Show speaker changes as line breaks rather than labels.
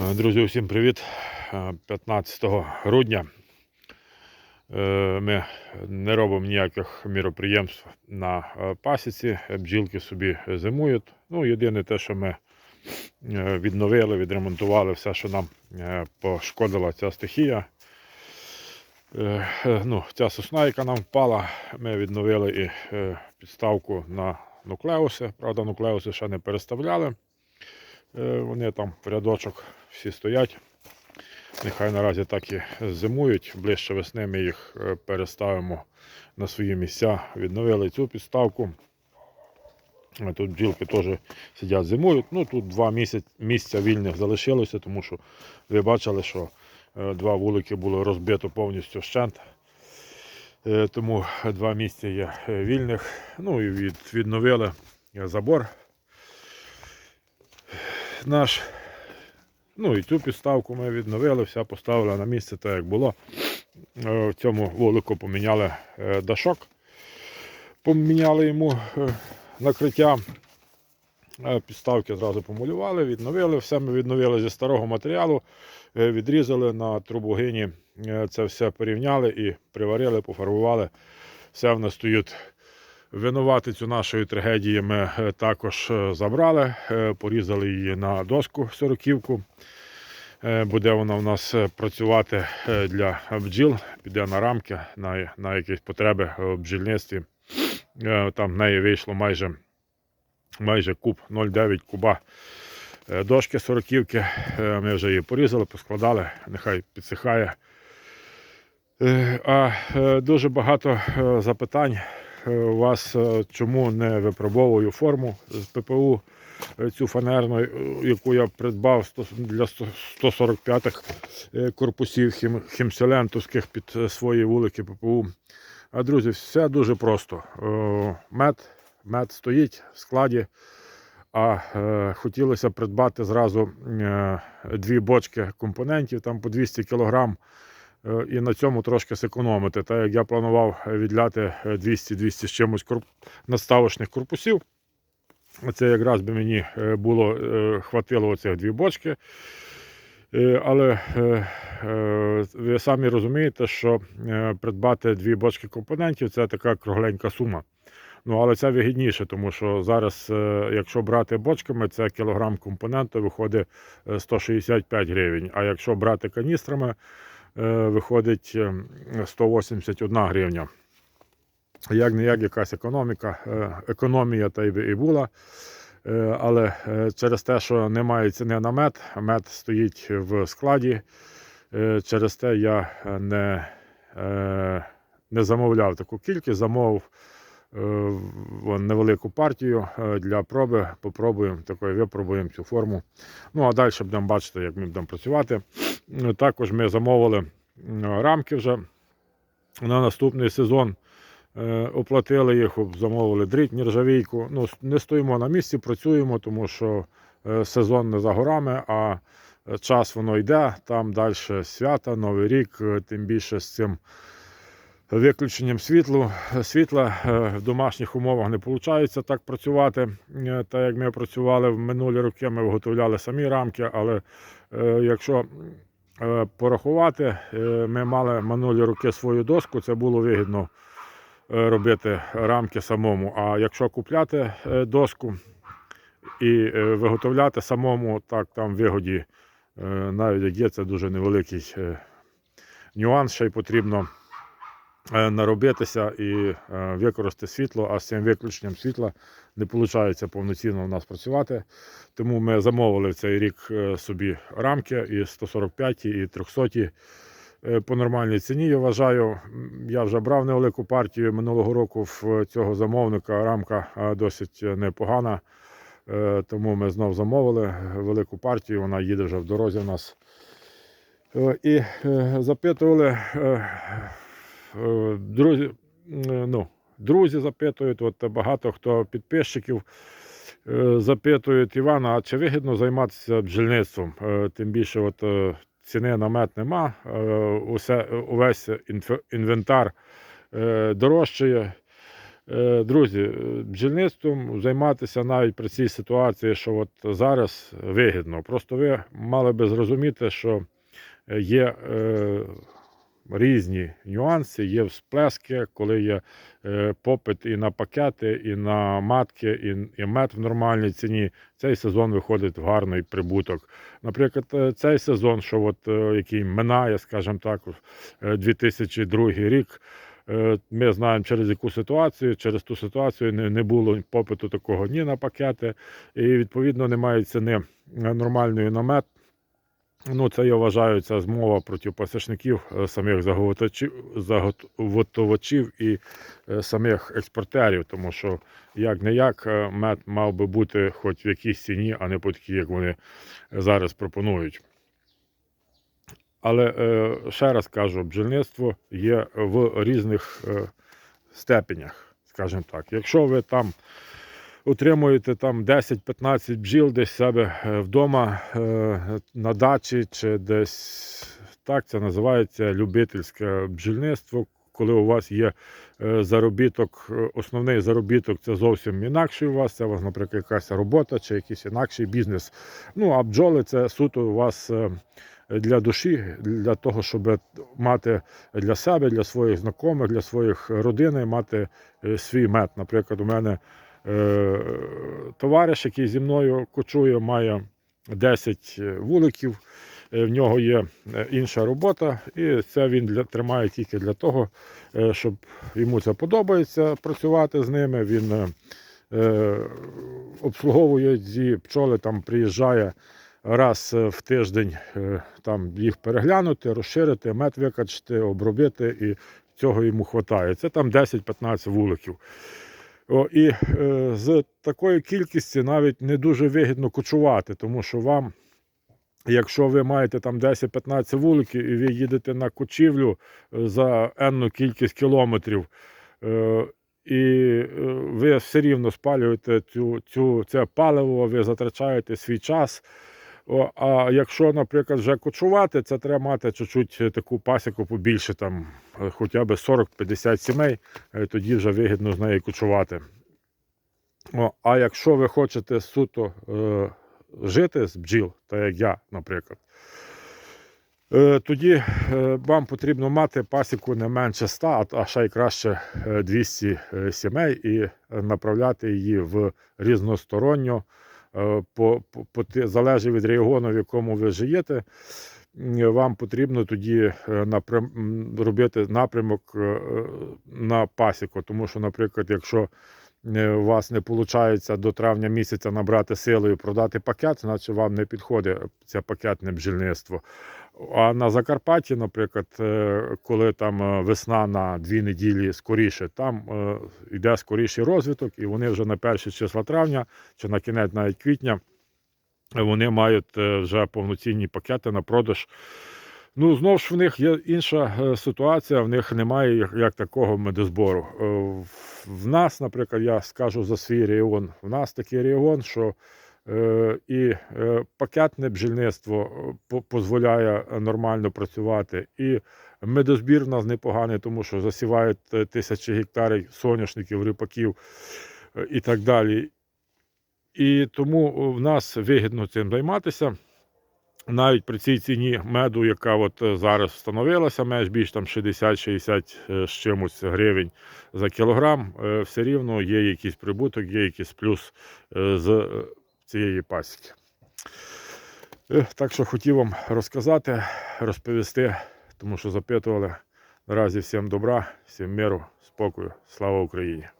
Е, Друзі, усім привіт. Е, 15 грудня е, ми не робимо ніяких міроприємств на е, пасіці. Бджілки собі зимують. Ну, єдине те, що ми е, відновили, відремонтували все, що нам е, пошкодила ця стихія. Е, е, Ну, ця сосна, яка нам впала, ми відновили і е, підставку на нуклеуси. Правда, нуклеуси ще не переставляли. Е, Вони там в рядочок всі стоять. Нехай наразі так і зимують. Ближче весни ми їх е, переставимо на свої місця. Відновили цю підставку. Тут бджілки теж сидять зимують. Ну тут два місяць, місця вільних залишилося, тому що ви бачили, що е, два вулики було розбито повністю вщент. Тому два місця є вільних. Ну і від, відновили забор наш. Ну і цю підставку ми відновили, все поставили на місце так, як було. Е, В цьому вулику поміняли е, дашок, поміняли йому е, накриття. Підставки зразу помалювали, відновили. Все ми відновили зі старого матеріалу, відрізали на трубогині, це все порівняли і приварили, пофарбували. Все в нас стоїть. Винуватицю нашої трагедії ми е, також е, забрали, е, порізали її на доску сороківку. Буде вона у нас працювати для бджіл, піде на рамки, на, на якісь потреби в бджільництві. Там в неї вийшло майже, майже куб 0,9 куба дошки сороківки. Ми вже її порізали, поскладали, нехай підсихає. А дуже багато запитань вас, е, чому не випробовую форму з ППУ е, цю фанерну, е, яку я придбав для 145-х е, корпусів хім, хімселентовських під е, свої вулики ППУ. А друзі, все дуже просто. Е, Мед, мед стоїть в складі. А е, хотілося придбати зразу е, дві бочки компонентів, там по 200 кг, е, і на цьому трошки зекономити. Так як я планував відляти 200-200 з чимось корп... надставочних корпусів. Це якраз би мені е, було е, хватило оцих дві бочки. Е, Але е, е, ви самі розумієте, що е, придбати дві бочки компонентів це така кругленька сума. Ну, але це вигідніше, тому що зараз, е, якщо брати бочками, це кілограм компоненту виходить е, 165 гривень. А якщо брати каністрами, е, виходить е, 181 гривня. Як не як якась економіка, е, економія та й була. Е, Але через те, що немає ціни на мед, мед стоїть в складі. Через те я не, не замовляв таку кількість, замовив невелику партію для проби. Попробуємо такої, випробуємо цю форму. Ну а далі будемо бачити, як ми будемо працювати. Також ми замовили рамки вже на наступний сезон. Е, Оплатили їх, замовили дріт, нержавійку. Ну, не стоїмо на місці, працюємо, тому що е, сезон не за горами, а е, час воно йде. Там далі свята, Новий рік, тим більше з цим виключенням світлу, світла в домашніх умовах не виходить так працювати. Так як ми працювали в минулі роки, ми виготовляли самі рамки, але якщо порахувати, е, ми мали минулі роки свою доску, це було вигідно е, робити рамки самому. А якщо купляти е, доску і е, виготовляти самому, так там вигоді, е, навіть як є, це дуже невеликий е, нюанс, ще й потрібно е, наробитися і е, використати світло, а з цим виключенням світла не виходить повноцінно у нас працювати. Тому ми замовили в цей рік е, собі рамки і 145 і 300 е, по нормальній ціні. Я вважаю, я вже брав невелику партію минулого року в цього замовника. Рамка е, досить непогана. Е, Тому ми знов замовили велику партію, вона їде вже в дорозі в нас. Е, І е, запитували е, е, друзі, е, ну, друзі запитують, от багато хто підписчиків е, запитують Івана, а чи вигідно займатися бджільництвом? Е, Тим більше от, е, ціни на мед нема, е, усе, увесь інвентар е, дорожчає. Е, Друзі, е, бджільництвом займатися навіть при цій ситуації, що от зараз вигідно. Просто ви мали би зрозуміти, що е, є е, різні нюанси, є всплески, коли є е, попит і на пакети, і на матки, і, і мед в нормальній ціні. Цей сезон виходить в гарний прибуток. Наприклад, е, цей сезон, що от, е, який минає, скажімо так, е, 2002 рік. Ми знаємо через яку ситуацію. Через ту ситуацію не, не було попиту такого ні на пакети, і відповідно немає ціни нормальної на. Ну, це я вважаю, це змова проти пасічників, е, самих заготовачів, і е, самих експортерів, тому що як не як мед мав би бути хоч в якійсь ціні, а не по такій, як вони зараз пропонують. Але е, ще раз кажу, бджільництво є в різних е, степенях, скажімо так. Якщо ви там утримуєте там 10-15 бджіл десь себе е, вдома е, на дачі чи десь так, це називається любительське бджільництво. Коли у вас є е, заробіток, основний заробіток це зовсім інакший у вас, це у вас, наприклад, якась робота чи якийсь інакший бізнес. Ну а бджоли це суто у вас для душі, для того, щоб мати для себе, для своїх знайомих, для своїх родини, мати свій мед. Наприклад, у мене товариш, який зі мною кочує, має 10 вуликів. Е, В нього є е, інша робота, і це він для, тримає тільки для того, е, щоб йому це подобається працювати з ними. Він е, е, обслуговує ці пчоли, там приїжджає раз е, в тиждень, е, там їх переглянути, розширити, мед викачати, обробити, і цього йому вистачає. Це там 10-15 вуликів. І е, з такої кількості навіть не дуже вигідно кочувати, тому що вам, якщо ви маєте там 10-15 вуликів і ви їдете на кочівлю е, за енну кількість кілометрів, е, і ви все рівно спалюєте цю, цю, це паливо, ви затрачаєте свій час. А якщо, наприклад, вже кочувати, це треба мати чуть-чуть таку пасіку побільше, там е, хоча б 40-50 сімей, е, тоді вже вигідно з нею кочувати. А якщо ви хочете суто е, жити з бджіл, так як я, наприклад, е, тоді е, вам потрібно мати пасіку не менше 100, а, ще й краще е, 200 е, сімей і е, направляти її в різносторонньо е, по, по, по залежить від регіону, в якому ви живете. Вам потрібно тоді е, напрям, робити напрямок е, е, на пасіку. Тому що, наприклад, якщо е, у вас не виходить до травня місяця набрати силу і продати пакет, значить вам не підходить це пакетне бджільництво. А на Закарпатті, наприклад, е, коли там е, весна на дві неділі скоріше, там е, йде скоріший розвиток, і вони вже на перші числа травня чи на кінець навіть квітня вони мають е, вже повноцінні пакети на продаж. Ну, знову ж в них є інша е, ситуація, в них немає як, такого медозбору. Е, в- нас, наприклад, я скажу за свій регіон, в нас такий регіон, що е, і пакетне бджільництво дозволяє нормально працювати, і медозбір в нас непоганий, тому що засівають тисячі гектарів соняшників, ріпаків е, і так далі. І тому в нас вигідно цим займатися. Навіть при цій ціні меду, яка от е, зараз встановилася, меж більш там 60-60 е, з чимось гривень за кілограм, е, все рівно є якийсь прибуток, є якийсь плюс з цієї пасіки. Так що хотів вам розказати, розповісти, тому що запитували. Наразі всім добра, всім миру, спокою. Слава Україні!